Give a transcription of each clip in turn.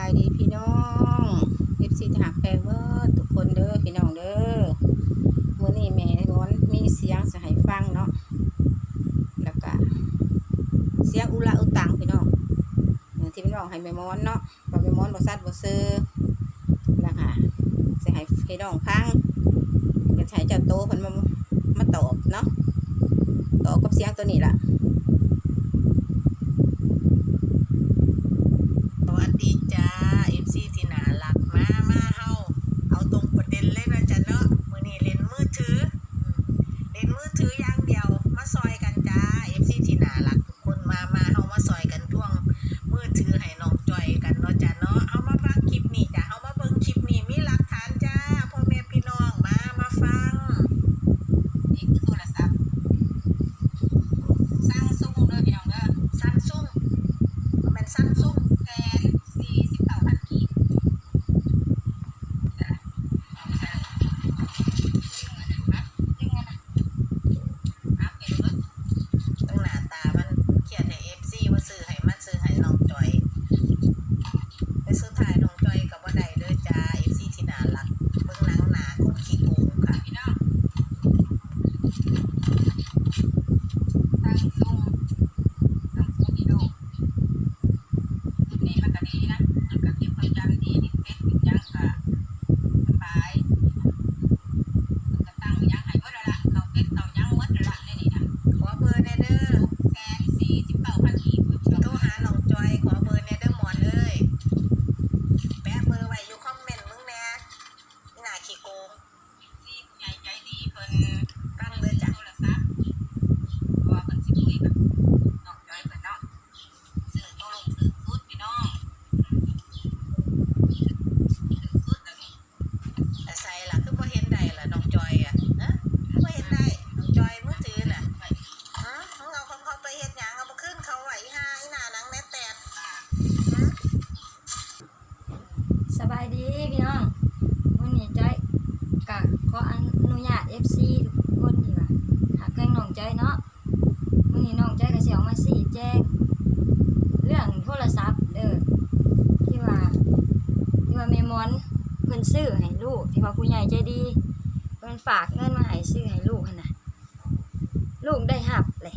ายดีพี่น้องเอฟซีทหารแพงเวอร์ทุกคนเด้อพี่น้องเด้อมื้อนี้แม่นอนมีเสียงสให้ฟังเนาะแล้วก็เสียงอุละอุตังพี่น้องเออที่พี่น้องให้แม่มอนเนาะบ่แม่มอนบ่ซัดบ่ซื้อแล้วค่ะสิให้พี่น้องฟังก็ใช้เจ้าโตเพิ่นมามาตอบเนาะตอบกับเสียงตัวนี้ล่ะ ผู้ใหญ่ใจดีเพิ่นฝากเงินมาให้ซื้อให้ลูกหั่นน่ะ ลูกได้หับเลย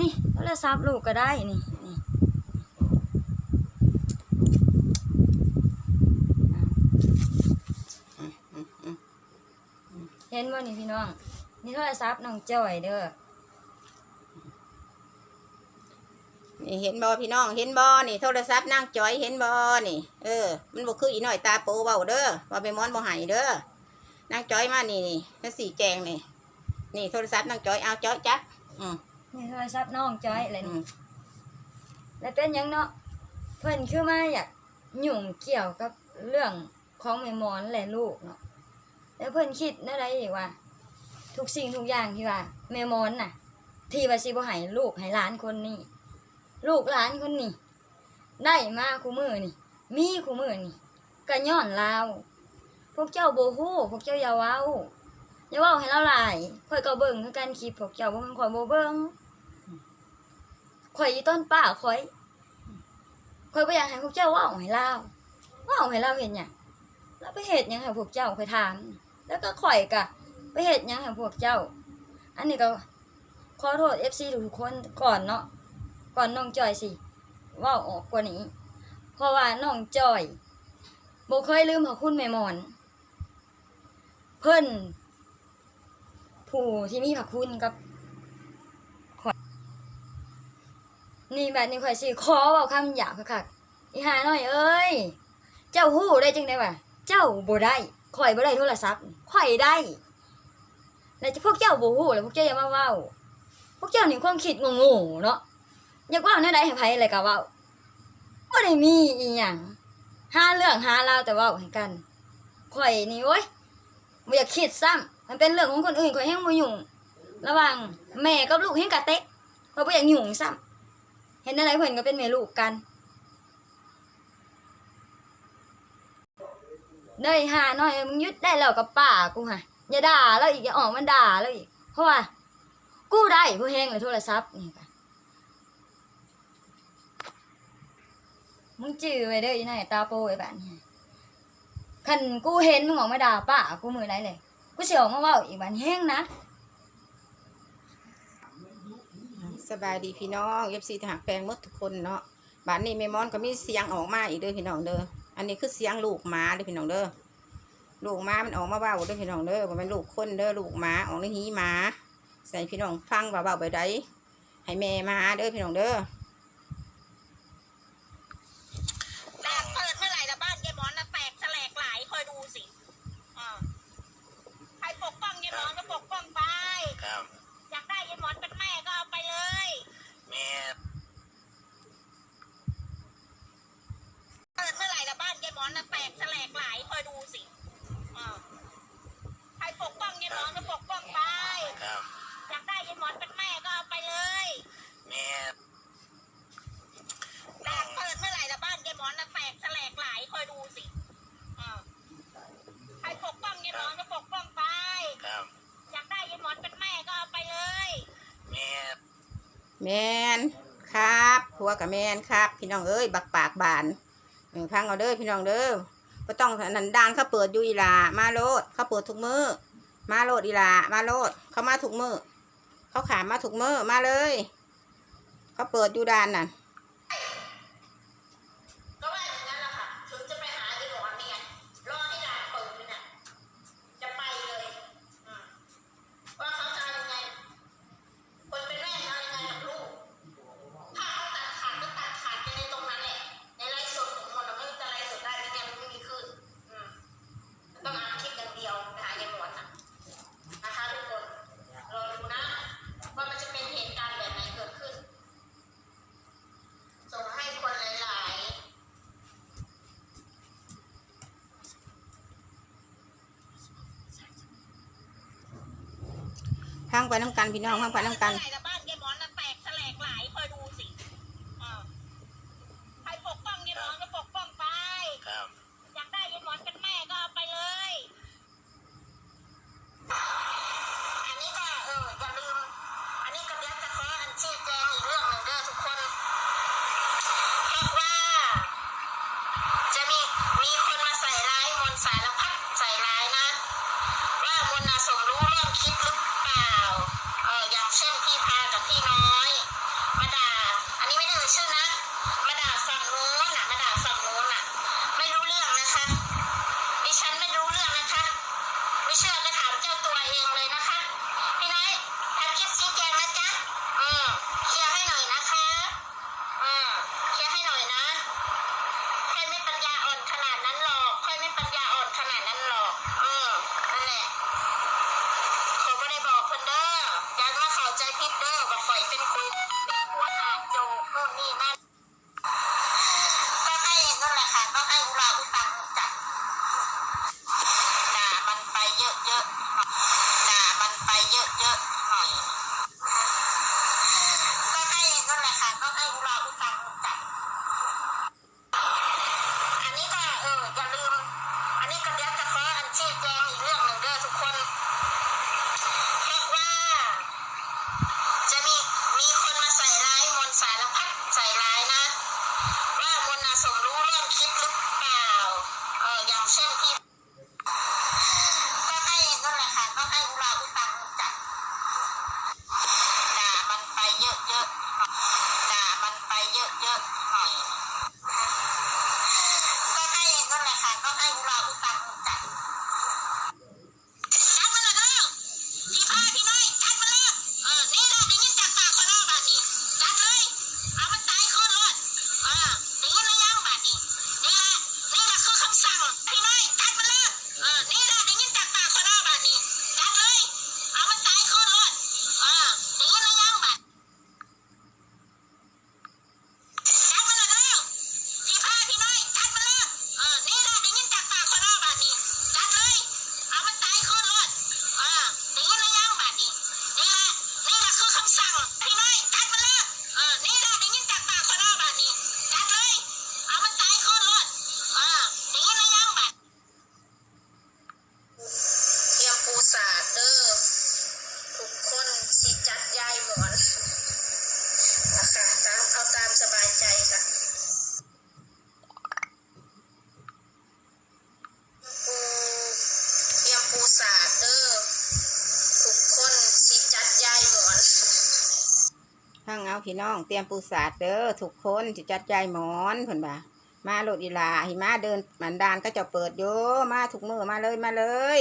นี่โทรศัพท์ลูกก็ได้นี่นี่เห็นบ่นี่พี่น้อง นี่โทรศัพท์น้องจ้อยเด้อ นี่เห็นบ่พี่น้องเห็นบ่นี่ โทรศัพท์นางจอยเห็นบ่นี่ เออ มันบ่คืออีน้อยตาโปเว้าเด้อว่าไปมอนบ่ให้เด้อนางจอยมานี่นี่นั่นสีแจงนี่นี่โทรศัพท์นางจอยเอาจอยจับอืมนี่โทรศัพท์น้องจ้อยอะไรอืนี่มแล้วเป็นหยังเนาะเพิ่นคือมาอยากยุ่งเกี่ยวกับเรื่องของแม่หมอนและลูกเนาะแล้วเพิ่นคิดแนวใดอีกว่า ทุกสิ่งทุกอย่างที่ว่าแม่หมอนน่ะ ที่ว่าสิบ่ให้ลูกให้หลานคนนี้ ลูกหลานคนนี้ได้มาคู่มือนี่ มีคู่มือนี่ก็ย้อนลาวพวกเจ้าโบฮู้พวกเจ้าอย่าว้าอย่าว้าให้เราหลายข่อยก็เบิ่งคือกันคลิปพวกเจ้าบ่แม่นข่อยบ่เบิ่งข่อยอีต้นป้าข่อยข่อยบ่อยากให้พวกเจ้าว้าให้เราว้าให้เราเห็นหยังแล้วไปเฮ็ดหยังให้พวกเจ้าข่อยถาม แล้วก็ข่อยก็ไปเฮ็ดหยังให้พวกเจ้า อันนี้ก็ขอโทษ FC ทุกคนก่อนเนาะ ก่อนน้องจอยสิว้าออกกว่านี้ เพราะว่าน้องจอยบ่เคยลืมพระคุณแม่หมอน เพิ่น ผู้ที่มีพระคุณกับข่อยนี่แบบนี้ข่อยสิขอเว้าคำหยาบคักๆอีหาน้อยเอ้ย เจ้าฮู้ได้จังได๋วะเจ้าบ่ได้ข่อยบ่ได้โทรศัพท์ข่อยได้ แล้วพวกเจ้าบ่ฮู้แล้วพวกเจ้าอย่ามาเว้า พวกเจ้านี่ความคิดโง่ๆเนาะ อยากว้าแนวใดให้ไผอะไรก็เว้าบ่ได้มีอีหยังหาเรื่องหาราวแต่เว้าให้กันข่อยนี่โอ้ยบ่อยากคิดซ้ำมันเป็นเรื่องของคนอื่นข่อยแฮงบ่ยุ่งระหว่างแม่กับลูกแฮงกะเตะข่อยบ่อยากยุ่งซ้ำเห็นอะไรเพิ่นก็เป็นแม่ลูกกันเด้ยหาหน่อยมึงยุดได้แล้วกับป้ากูห่ะอย่าด่าแล้วอีกอย่าออกมันด่าแล้วอีกเพราะว่า กูได้ผู้แฮงเลยโทรศัพท์นี่ค่ะ มึงจื้อไว้เด้ออีนายตาโปไอ้บ้านนี่คันกูเห็นมึงออกมาด่าป้ากูมือไรเลย กูเสิออกมาเว้าอีกบ้านแห้งนะ สบายดีพี่น้องเอฟซีทหารแปลงหมดทุกคนเนาะบ้านนี้แม่มอนก็มีเสียงออกมาอีกเด้อพี่น้องเด้อ อันนี้คือเสียงลูกหมาเด้อพี่น้องเด้อ ลูกหมามันออกมาเบาเด้อพี่น้องเด้อบ่แม่นลูกคนเด้อลูกหมาออกในหีหมา ใส่พี่น้องฟังว่าเบ้าไปไดให้แม่มาเด้อพี่น้องเด้อ แตกเปิดเมื่อไหร่ละบ้านยายหมอนนะแตกแสลกหลายคอยดูสิอ่าใครปกป้องยายหมอนก็ปกป้องไป ครับ อยากได้ยายหมอนเป็นแม่ก็เอาไปเลย แม่ เปิดเมื่อไหร่ละบ้านยายหมอนนะแตกแสลกหลายคอยดูสิอ่าใครปกป้องยายหมอนก็ปกป้องไป ครับ อยากได้ยายหมอนเป็นแม่ก็เอาไปเลย แม่ แตกเปิดเมื่อไหร่ละบ้านยายหมอนนะแตกแสลกหลายคอยดูสิอ่าใครปกป้องยายหมอนก็ปกป้องไป ครับ อยากได้ยายหมอนเป็นแม่ก็เอาไปเลย แม่ แมนครับผัว กับแมนครับ พี่น้องเอ้ยบักปากบานพังเอาเด้อพี่น้องเด้อก็ต้องนันดานเขาเปิดอยู่อีลามาโลดเขาเปิดทุกมือมาโลดอีลามาโลดเขามาทุกมือเขาขามมาทุกมือมาเลย เขาเปิดอยู่ดานน่ะ พังไปน้ำกันพี่น้องพังไปน้ำกัน เช่นพี่พากับพี่น้อง เด้อว่าข่ยเป็นคนเป็นหัวหาโจกโน่นนี่นั่น พี่น้องเตรียมปูสาดเด้อทุกคนจะจัดยายหมอนเพิ่นบ่ามาโลดอีลาหิมาเดินมันดานก็จะเปิดโยมาทุกมือมาเลยมาเลย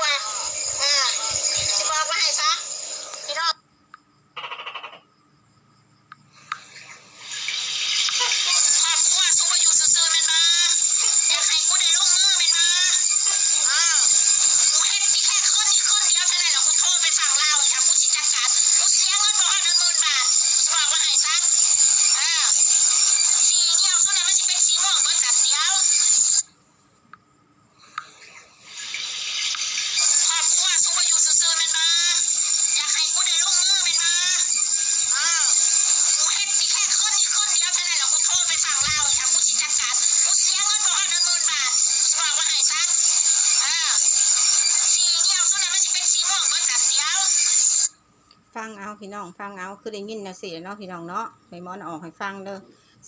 กิ พี่น้องฟังเอาคือได้ยินนะสิเนาะพี่น้องเนาะแม่มอนออกให้ฟังเด้อ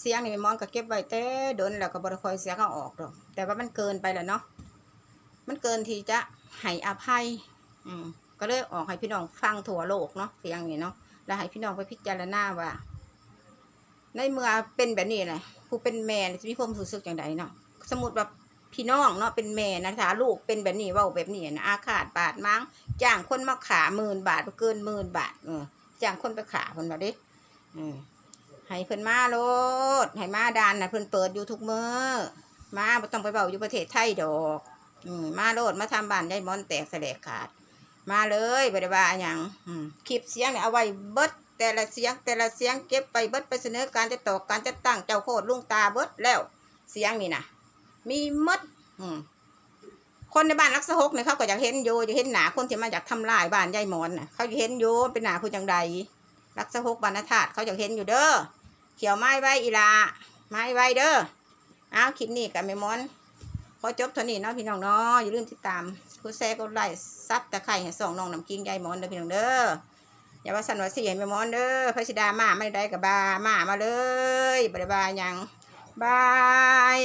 เสียงนี่แม่มอนก็เก็บไว้แต่โดนแล้วก็บ่ได้ค่อยเสียงเอาออกดอกแต่ว่ามันเกินไปแล้วเนาะมันเกินที่จะให้อภัย อืมก็เลยออกให้พี่น้องฟังทั่วโลกเนาะเสียงนี่เนาะแล้วให้พี่น้องไปพิจารณาว่า ในเมื่อเป็นแบบนี้แหละผู้เป็นแม่จะมีความรู้สึกอย่างไรเนาะสมมติว่าพี่น้องเนาะเป็นแม่นะถ้าลูกเป็นแบบนี้ว่าแบบนี้นะอาฆาตบาดมั้งจ้างคนมาขาหมื่นบาทเกินหมื่นบาทเออ จ้างคนไปขาเพิ่นมาเด้เออให้เพิ่นมาโลดให้มาดานนะเพิ่นเปิดอยู่ทุกมือมาบ่ต้องไปเบาอยู่ประเทศไทยดอกอืมมาโลดมาทำบ้านได้มอนแตกแสลกขาด มาเลยบ่ได้ว่าหยังอืมคลิปเสียงเนี่ยเอาไว้เบิดแต่ละเสียงแต่ละเสียงเก็บไปเบิดไปเสนอการจะตอกการจะตั้งเจ้าโคตรลุงตาเบิดแล้ว เสียงนี่นะมีหมดอืม คนในบ้านรักษหกเนี่ยเขาก็อยากเห็นโยอยากเห็นหนาคนที่มาอยากทำลายบ้านยายมอนน่ะเขาอยากเห็นโยเป็นหนาผู้จังใดรักษหกบรรณธาตเขาอยากเห็นอยู่เด้อเขียวไม้ไว้อีลาไม้ไว้เด้อเอาคลิปนี้กับแม่มอนขอจบเท่านี้เนาะพี่น้องเนาะอย่าลืมติดตามกดแชร์กดไลค์ซับตะไคร้ให้ส่องน้องน้ำกิ้งยายมอนเด้อพี่น้องเด้ออย่าว่าสันว่าเสียแม่มอนเด้อพระสิดามาไม่ได้กับบามามาเลยบายบายยังบาย